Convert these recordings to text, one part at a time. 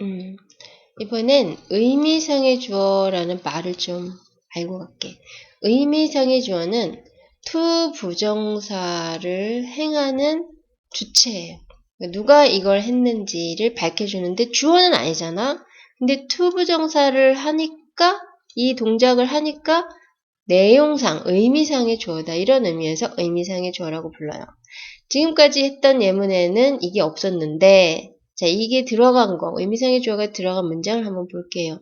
음, 이번엔 의미상의 주어라는 말을 좀 알고 갈게. 의미상의 주어는 to 부정사를 행하는 주체예요. 누가 이걸 했는지를 밝혀주는데 주어는 아니잖아. 근데 to 부정사를 하니까 이 동작을 하니까 내용상, 의미상의 주어다. 이런 의미에서 의미상의 주어라고 불러요. 지금까지 했던 예문에는 이게 없었는데 자, 이게 들어간 거, 의미상의 주어가 들어간 문장을 한번 볼게요.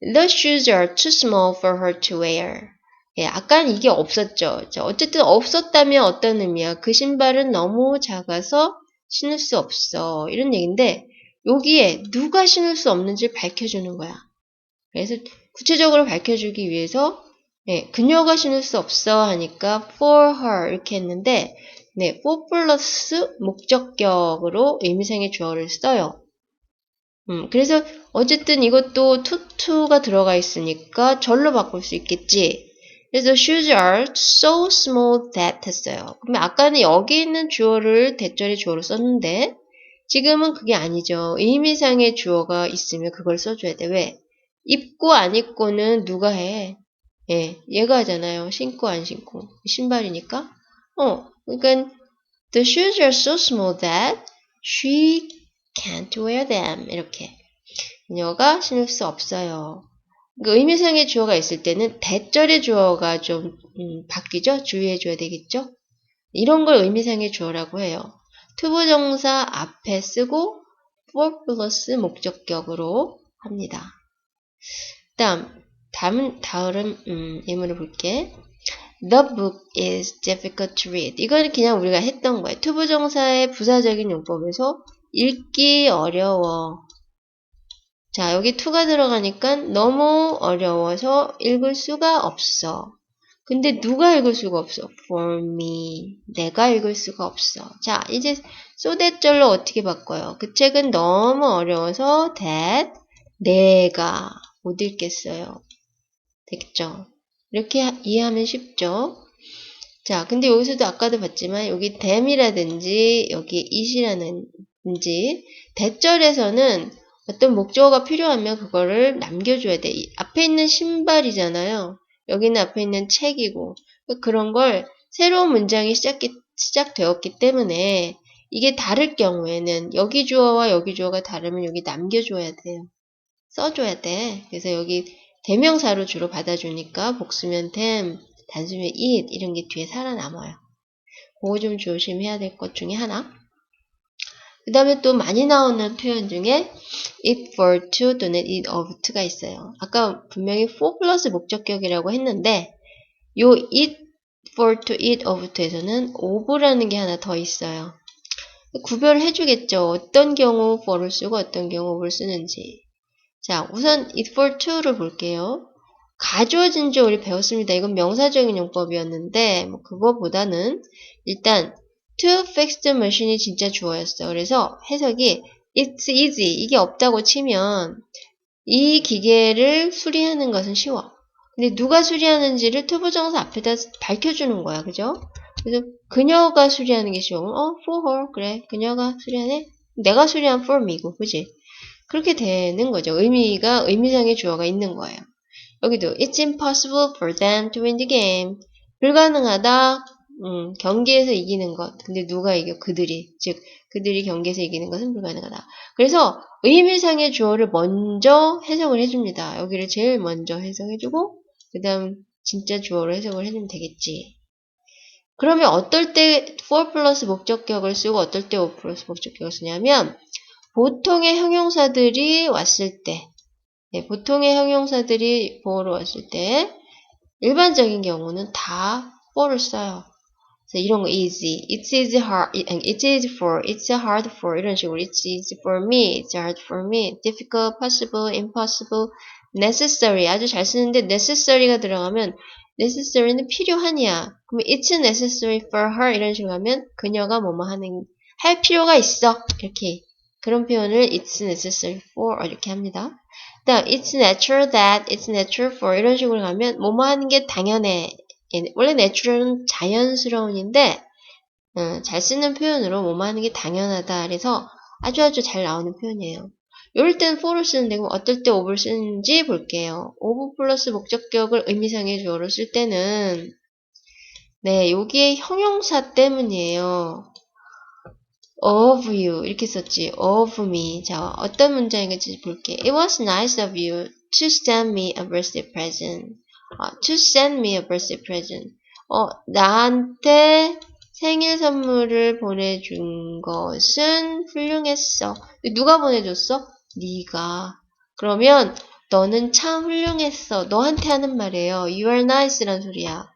The shoes are too small for her to wear. 예, 아까는 이게 없었죠. 자, 어쨌든 없었다면 어떤 의미야? 그 신발은 너무 작아서 신을 수 없어. 이런 얘기인데, 여기에 누가 신을 수 없는지 밝혀주는 거야. 그래서 구체적으로 밝혀주기 위해서, 예, 그녀가 신을 수 없어 하니까 for her 이렇게 했는데, 네, for 플러스 목적격으로 의미상의 주어를 써요. 음, 그래서 어쨌든 이것도 to, to가 들어가 있으니까 절로 바꿀 수 있겠지. 그래서 shoes are so small that 했어요. 그러면 아까는 여기 있는 주어를 대절의 주어로 썼는데 지금은 그게 아니죠. 의미상의 주어가 있으면 그걸 써줘야 돼. 왜? 입고 안 입고는 누가 해? 예, 얘가 하잖아요. 신고 안 신고. 신발이니까. 어, 그러니까 the shoes are so small that she can't wear them. 이렇게. 그녀가 신을 수 없어요. 그 의미상의 주어가 있을 때는 대절의 주어가 좀 음, 바뀌죠? 주의해 줘야 되겠죠? 이런 걸 의미상의 주어라고 해요. 투부정사 앞에 쓰고 for 플러스 목적격으로 합니다. 다음 다음 다음 음, 예문을 볼게. The book is difficult to read. 이거는 그냥 우리가 했던 거예요. 투부정사의 부사적인 용법에서 읽기 어려워. 자, 여기 to가 들어가니까 너무 어려워서 읽을 수가 없어. 근데 누가 읽을 수가 없어? For me. 내가 읽을 수가 없어. 자, 이제 so that절로 어떻게 바꿔요? 그 책은 너무 어려워서 that 내가 못 읽겠어요. 되겠죠? 이렇게 이해하면 쉽죠? 자, 근데 여기서도 아까도 봤지만 여기 them이라든지 여기 it이라든지 대절에서는 어떤 목적어가 필요하면 그거를 남겨줘야 돼. 앞에 있는 신발이잖아요. 여기는 앞에 있는 책이고 그런 걸 새로운 문장이 시작이, 시작되었기 때문에 이게 다를 경우에는 여기 주어와 여기 주어가 다르면 여기 남겨줘야 돼요. 써줘야 돼. 그래서 여기 대명사로 주로 받아주니까 복수면 템, 단수면 it 이런 게 뒤에 살아남아요. 그거 좀 조심해야 될 것 중에 하나. 그 다음에 또 많이 나오는 표현 중에 it for to 또는 it of to가 있어요. 아까 분명히 for 플러스 목적격이라고 했는데 요 it for to, it of to에서는 of라는 게 하나 더 있어요. 구별을 해주겠죠. 어떤 경우 for를 쓰고 어떤 경우 of를 쓰는지. 자, 우선 it for to를 볼게요. 가주어진 줄 우리 배웠습니다. 이건 명사적인 용법이었는데 뭐 그거보다는 일단 to fix the machine이 진짜 주어였어. 그래서 해석이 it's easy 이게 없다고 치면 이 기계를 수리하는 것은 쉬워. 근데 누가 수리하는지를 투부정사 앞에다 밝혀주는 거야. 그죠? 그래서 그녀가 수리하는 게 쉬워. 어, for her. 그래. 그녀가 수리하네? 내가 수리한 for me고. 그지? 그렇게 되는 거죠. 의미가, 의미상의 주어가 있는 거예요. 여기도 It's impossible for them to win the game. 불가능하다. 음, 경기에서 이기는 것. 근데 누가 이겨? 그들이. 즉, 그들이 경기에서 이기는 것은 불가능하다. 그래서 의미상의 주어를 먼저 해석을 해줍니다. 여기를 제일 먼저 해석해주고, 그 다음 진짜 주어로 해석을 해주면 되겠지. 그러면 어떨 때 for 플러스 목적격을 쓰고 어떨 때 o 플러스 목적격을 쓰냐면 보통의 형용사들이 왔을 때 네, 보통의 형용사들이 for로 왔을 때 일반적인 경우는 다 for를 써요. 이런 거 easy, it's easy hard, it's easy for, it's hard for 이런 식으로 it's easy for me, it's hard for me, difficult, possible, impossible, necessary 아주 잘 쓰는데 necessary가 들어가면 necessary는 필요하냐 그러면 it's necessary for her 이런 식으로 하면 그녀가 뭐뭐 하는 할 필요가 있어 이렇게 그런 표현을 it's necessary for 이렇게 합니다. 다음 it's natural that, it's natural for 이런 식으로 가면 뭐뭐 하는 게 당연해 원래 내추럴은 자연스러운인데 음, 잘 쓰는 표현으로 뭐뭐 하는 게 당연하다 그래서 아주 아주 잘 나오는 표현이에요. 이럴 땐 for를 쓰는데 그럼 어떨 때 of를 쓰는지 볼게요. of 플러스 목적격을 의미상의 주어로 쓸 때는 네, 여기에 형용사 때문이에요. Of you 이렇게 썼지. of me. 자, 어떤 문장인지 볼게. It was nice of you to send me a birthday present. 아, to send me a birthday present. 어, 나한테 생일 선물을 보내준 것은 훌륭했어. 누가 보내줬어? 네가. 그러면 너는 참 훌륭했어. 너한테 하는 말이에요. You are nice란 소리야.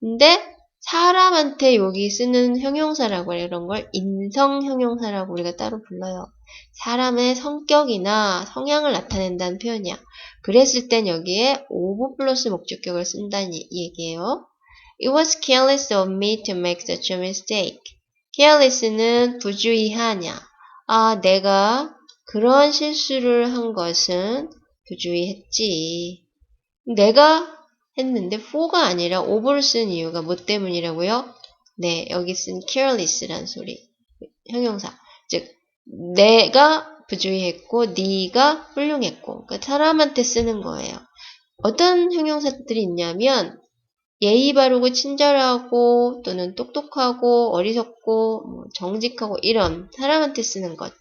근데 사람한테 여기 쓰는 형용사라고 해요. 이런 걸 인성 형용사라고 우리가 따로 불러요. 사람의 성격이나 성향을 나타낸다는 표현이야. 그랬을 땐 여기에 of 플러스 목적격을 쓴다는 얘기예요. It was careless of me to make such a mistake. careless는 부주의하냐. 아, 내가 그런 실수를 한 것은 부주의했지. 내가 했는데 for가 아니라 over를 쓴 이유가 뭐 때문이라고요? 네, 여기 쓴 careless란 소리. 형용사. 즉, 내가 부주의했고, 네가 훌륭했고. 그러니까 사람한테 쓰는 거예요. 어떤 형용사들이 있냐면, 예의 바르고 친절하고 또는 똑똑하고 어리석고 뭐 정직하고 이런 사람한테 쓰는 것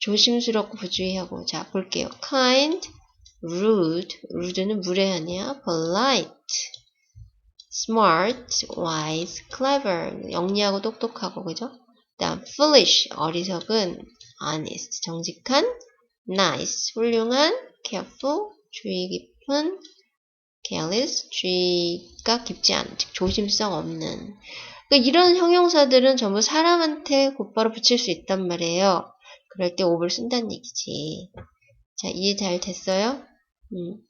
조심스럽고 부주의하고 자 볼게요 kind, rude, rude는 무례하냐 polite, smart, wise, clever 영리하고 똑똑하고 그죠? 다음 foolish 어리석은 honest 정직한 nice 훌륭한 careful 주의 깊은 careless, 주의가 깊지 않은, 즉 조심성 없는. 그러니까 이런 형용사들은 전부 사람한테 곧바로 붙일 수 있단 말이에요. 그럴 때 of를 쓴다는 얘기지. 자, 이해 잘 됐어요? 음.